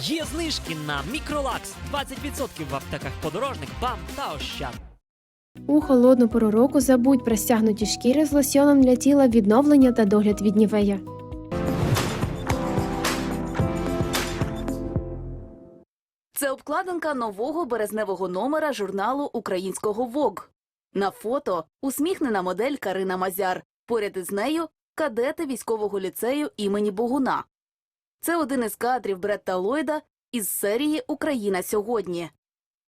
Є знижки на Мікролакс 20% в аптеках подорожник, БАМ та Ощад. У холодну пору року забудь про стягнуті шкіри з лосьоном для тіла відновлення та догляд від нівея. Це обкладинка нового березневого номера журналу українського ВОГ. На фото усміхнена модель Карина Мазяр. Поряд із нею кадети військового ліцею імені Богуна. Це один із кадрів Бретта Ллойда із серії Україна сьогодні.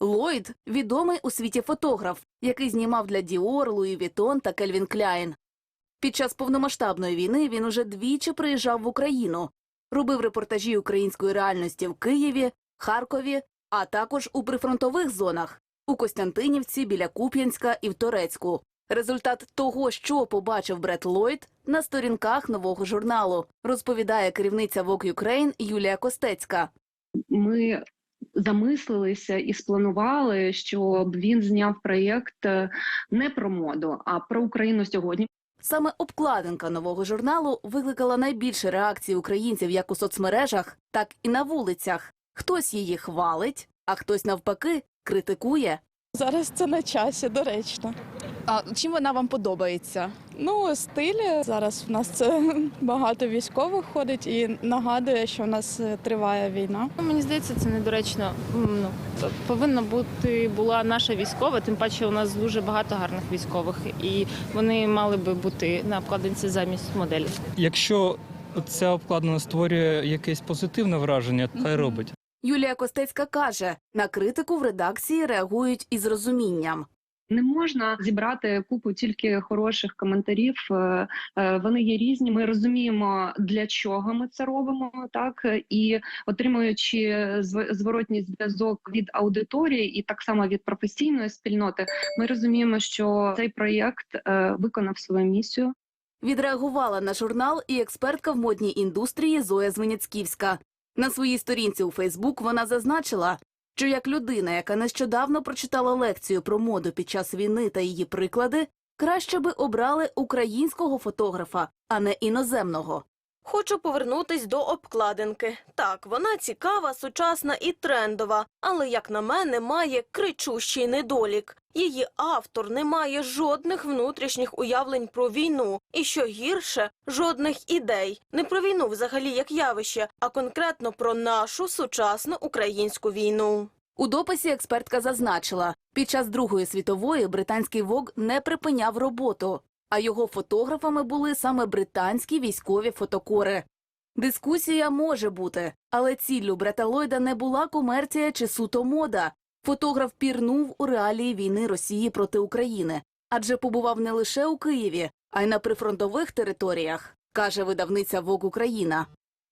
Ллойд – відомий у світі фотограф, який знімав для Діор, Луї Вітон та Кельвін Кляйн. Під час повномасштабної війни він уже двічі приїжджав в Україну, робив репортажі української реальності в Києві, Харкові, а також у прифронтових зонах у Костянтинівці, біля Куп'янська і в Торецьку. Результат того, що побачив Бред Ллойд на сторінках нового журналу, розповідає керівниця Vogue Ukraine Юлія Костецька. ми замислилися і спланували, щоб він зняв проєкт е, не про моду, а про Україну сьогодні. Саме обкладинка нового журналу викликала найбільше реакцій українців як у соцмережах, так і на вулицях. Хтось її хвалить, а хтось навпаки критикує. Зараз це на часі, доречно. А чим вона вам подобається? Ну, стилі зараз в нас це багато військових ходить і нагадує, що в нас е, триває війна. Ну, Мені здається, це недоречно. Ну повинна бути була наша військова. Тим паче у нас дуже багато гарних військових, і вони мали би бути на обкладинці замість моделі. Якщо ця обкладина створює якесь позитивне враження, хай робить. Юлія Костецька каже, на критику в редакції реагують із розумінням. Не можна зібрати купу тільки хороших коментарів. е, е, Вони є різні. Ми розуміємо, для чого ми це робимо, так і отримуючи зв- зворотній зв'язок від аудиторії, і так само від професійної спільноти, ми розуміємо, що цей проєкт е, виконав свою місію. Відреагувала на журнал і експертка в модній індустрії Зоя Звеняцьківська. На своїй сторінці у Фейсбук вона зазначила, що як людина, яка нещодавно прочитала лекцію про моду під час війни та її приклади, краще би обрали українського фотографа, а не іноземного. Хочу повернутись до обкладинки. Так, вона цікава, сучасна і трендова, але, як на мене, має кричущий недолік. Її автор не має жодних внутрішніх уявлень про війну, і що гірше, жодних ідей. Не про війну взагалі як явище, а конкретно про нашу сучасну українську війну. У дописі експертка зазначила, під час Другої світової британський ВОГ не припиняв роботу, а його фотографами були саме британські військові фотокори. Дискусія може бути, але ціллю брата Ллойда не була комерція чи суто мода. Фотограф пірнув у реалії війни Росії проти України, адже побував не лише у Києві, а й на прифронтових територіях, каже видавниця ВОГ Україна.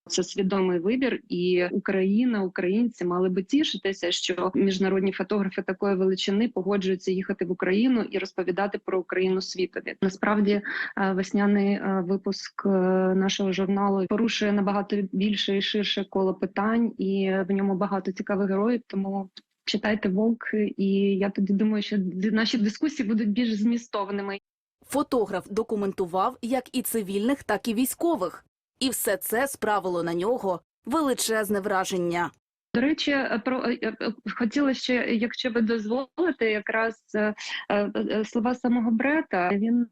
Це свідомий вибір, і Україна, українці мали би тішитися, що міжнародні фотографи такої величини погоджуються їхати в Україну і розповідати про Україну світові. Насправді, е, весняний е, випуск е, нашого журналу порушує набагато більше і ширше коло питань, і в ньому багато цікавих героїв. Тому читайте Вовк, і я тоді думаю, що наші дискусії будуть більш змістовними. Фотограф документував як і цивільних, так і військових. І все це справило на нього величезне враження. До речі, е, про е, е, хотіла ще, якщо ви дозволите, якраз слова самого Брета. Він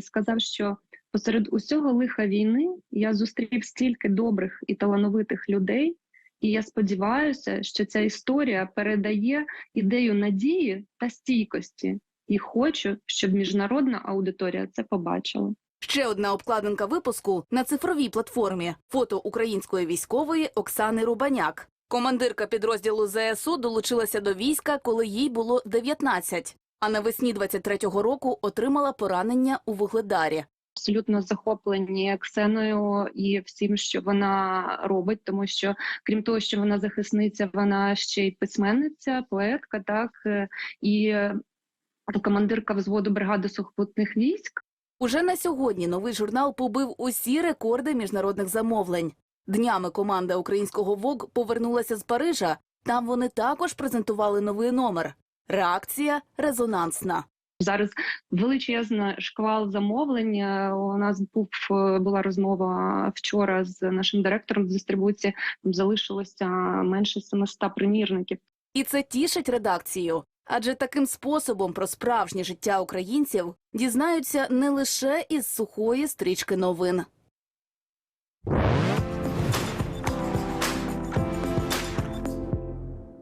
сказав, що посеред усього лиха війни я зустрів стільки добрих і талановитих людей, і я сподіваюся, що ця історія передає ідею надії та стійкості. І хочу, щоб міжнародна аудиторія це побачила. Ще одна обкладинка випуску на цифровій платформі фото української військової Оксани Рубаняк. Командирка підрозділу ЗСУ долучилася до війська, коли їй було 19, а навесні 23-го року отримала поранення у Вугледарі. абсолютно захоплені Ксеною і всім, що вона робить, тому що крім того, що вона захисниця, вона ще й письменниця, поетка, так е, і е, командирка взводу бригади сухопутних військ. Уже на сьогодні новий журнал побив усі рекорди міжнародних замовлень. Днями команда українського ВОГ повернулася з Парижа. Там вони також презентували новий номер. Реакція резонансна. Зараз величезна шквал замовлення. У нас був е, була розмова вчора з нашим директором з дистрибуції. Там залишилося менше 700 примірників. І це тішить редакцію. Адже таким способом про справжнє життя українців дізнаються не лише із сухої стрічки новин.